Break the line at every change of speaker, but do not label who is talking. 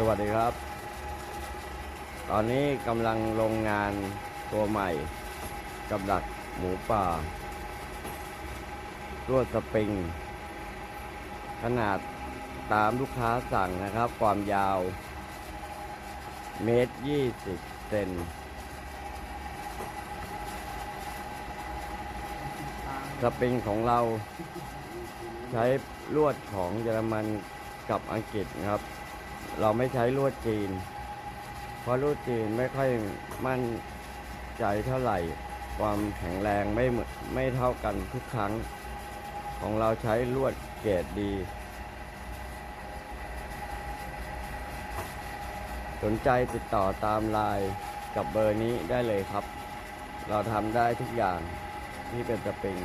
สวัสดีครับ ตอนนี้กำลังลงงานตัวใหม่ กับดักหมูป่ารวดสปริง ขนาดตามลูกค้าสั่งนะครับ ความยาว เมตรยี่สิบเซนสปริงของเราใช้ลวดของเยอรมันกับอังกฤษนะครับ เราไม่ใช้ลวดจีน เพราะลวดจีนไม่ค่อยมั่นใจเท่าไหร่ ความแข็งแรงไม่ไม่เท่ากันทุกครั้ง ของเราใช้ลวดเกรดดี สนใจติดต่อตามไลน์กับเบอร์นี้ได้เลยครับ เราทำได้ทุกอย่างที่เป็นสปริง